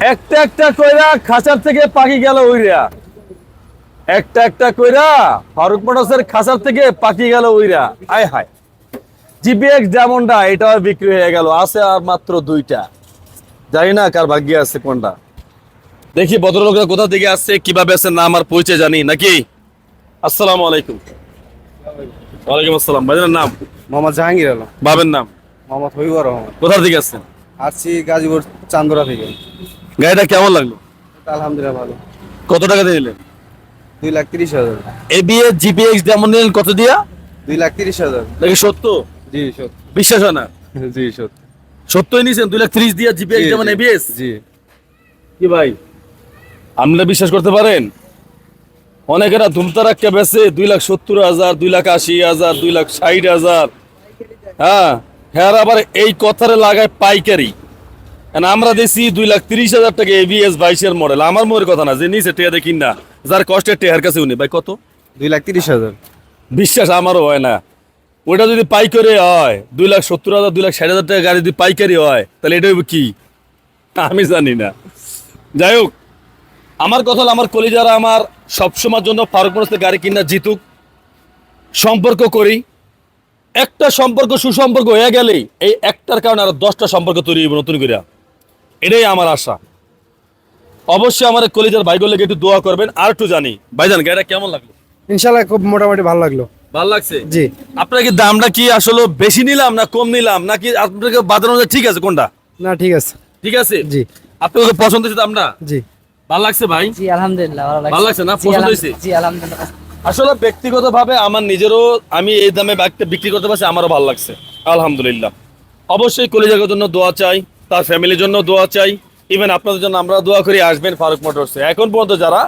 একটা একটা কইরা খাঁচার থেকে পাখি গেল উইরা। একটা একটা কইরা ফারুক মোটরসের খাঁচার থেকে পাখি গেল উইরা। আয় হায়। জিপিএক্স যেমনটা এটাও বিক্রি হয়ে গেল। আছে আর মাত্র দুইটা। জানি না কার ভাগ্যে আছে কোনটা। দেখি ভদ্রলোকরা কোথা থেকে আসছে কীভাবে আছে না আমার পরিচয় জানি নাকি? আসসালামু আলাইকুম। ওয়ালাইকুম আসসালাম। ভাইজানের নাম? মোহাম্মদ জাহাঙ্গীর আলম। বাবের নাম? মোহাম্মদ হবিবর রহমান। কোথা থেকে আসছেন? আসছি গাজীপুর চান্দোরা থেকে। গাড়িটা কেমন লাগল? আলহামদুলিল্লাহ ভালো। কত টাকা দিয়ে নিলেন? দুই লাখ তিরিশ হাজার। এবিএস জিপিএক্স যেমন নিলেন কত দিয়া? দুই লাখ তিরিশ হাজার। নাকি সত্য জি সত্য বিশ্বাস হয় না? জি সত্য সত্যই নিছেন দুই লাখ ত্রিশ দিয়া জিপিএক্স যেমন এবিএস জি। কি ভাই? আপনারা বিশ্বাস করতে পারেন? অনেকেরা ধুমতারাক্কা বেছে দুই লাখ সত্তর হাজার দুই লাখ আশি হাজার দুই লাখ ষাট হাজার। হ্যাঁ হ্যাঁ আবার এই কথারে লাগায় পাইকারি। আমরা দেখছি দুই লাখ তিরিশ হাজার টাকা এবিএস বাইশের মডেল আমার মনের কথা না যে নিচে টেয়া দেখি না যার কষ্টের টেহার কাছে উনি। ভাই কত? দুই লাখ তিরিশ হাজার। বিশ্বাস আমারও হয় না। ওটা যদি পাইকারি হয় দুই লাখ সত্তর হাজার দুই লাখ ষাট হাজার টাকা গাড়ি যদি পাইকারি হয় তাহলে এটা কি? আমি জানি না। যাই হোক আমার কথা হলো আমার কলিজারা আমার সবসময়ের জন্য ফারুক মোটরসের গাড়ি কিনা জিতুক। সম্পর্ক করি। একটা সম্পর্ক সুসম্পর্ক হয়ে গেলেই এই একটার কারণে আরও দশটা সম্পর্ক তৈরি হইব নতুন করে এটাই আমার আশা। অবশ্যই আমার কলিজার ভাইগুলোকে একটু দোয়া করবেন আর একটু জানি। ভাইজান গাড়িটা কেমন লাগল? ইনশাল্লাহ খুব মোটামুটি ভালো লাগল। ভালো লাগছে? জি। আপনার কি দামটা কি আসলে বেশি নিলাম না কম নিলাম? নাকি আপনাকে অনুযায়ী ঠিক আছে কোনটা? না ঠিক আছে। ঠিক আছে? জি। আপনাকে পছন্দ হয়েছে দামটা? জি। ভালো লাগছে ভাই? জি আলহামদুলিল্লাহ ভালো লাগছে। লাগছে না? পছন্দ হয়েছে? জি আলহামদুলিল্লাহ। আসলে ব্যক্তিগতভাবে আমার নিজেরও আমি এই দামে বাইকটা বিক্রি করতে পারছি আমারও ভালো লাগছে। আলহামদুলিল্লাহ। অবশ্যই কলিজাগের জন্য দোয়া চাই। তার ফ্যামিলির জন্য দোয়া চাই। ইভেন আপনাদের জন্য আমরা দোয়া করি, আসবেন ফারুক মোটরসে এখন পর্যন্ত যারা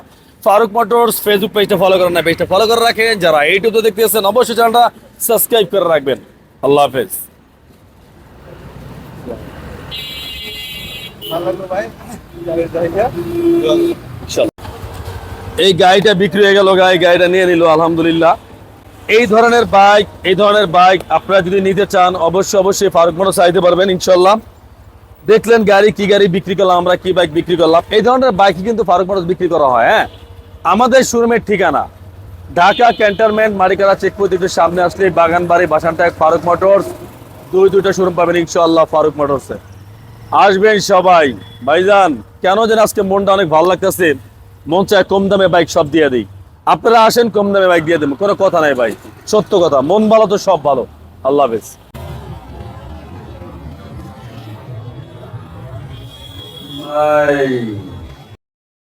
ফারুক মোটরস ফেসবুক পেজটা ফলো করেন না পেজটা ফলো করে রাখেন। যারা ইউটিউবে দেখতেছেন, অবশ্যই চ্যানেলটা সাবস্ক্রাইব করে রাখবেন। আল্লাহ হাফেজ। এই গাড়িটা বিক্রি হয়ে গেল গাড়ি গাড়িটা নিয়ে নিল, আলহামদুলিল্লাহ। এই ধরনের বাইক এই ধরনের বাইক আপনারা যদি নিতে চান, অবশ্যই অবশ্যই ফারুক মোটর চাইতে পারবেন ইনশাল্লাহ দেখলেন গাড়ি, কি গাড়ি বিক্রি করলাম, আমরা কি বাইক বিক্রি করলাম? এই ধরনের বাইক কিন্তু ফারুক মোটর বিক্রি করা হয় হ্যাঁ? আমাদের শোরুমের ঠিকানা, ঢাকা ক্যান্টনমেন্ট মারিকারা চেকপোস্ট একটু সামনে আসলে বাগানবাড়ি বাসানটাক ফারুক মোটরস। দুই, দুইটা শোরুম পাবেন ইনশাল্লাহ ফারুক মোটরসে। আসবেন সবাই। ভাইজান, কেন যেন আজকে মনটা অনেক ভালো লাগতেছে? মন চায় কম দামে বাইক সব দিয়ে দিই। আপনারা আসেন, কম দামে বাইক দিয়ে দেবো। কোনো কথা নাই ভাই। সত্য কথা, মন ভালো তো সব ভালো। আল্লাহ হাফেজ। ভাই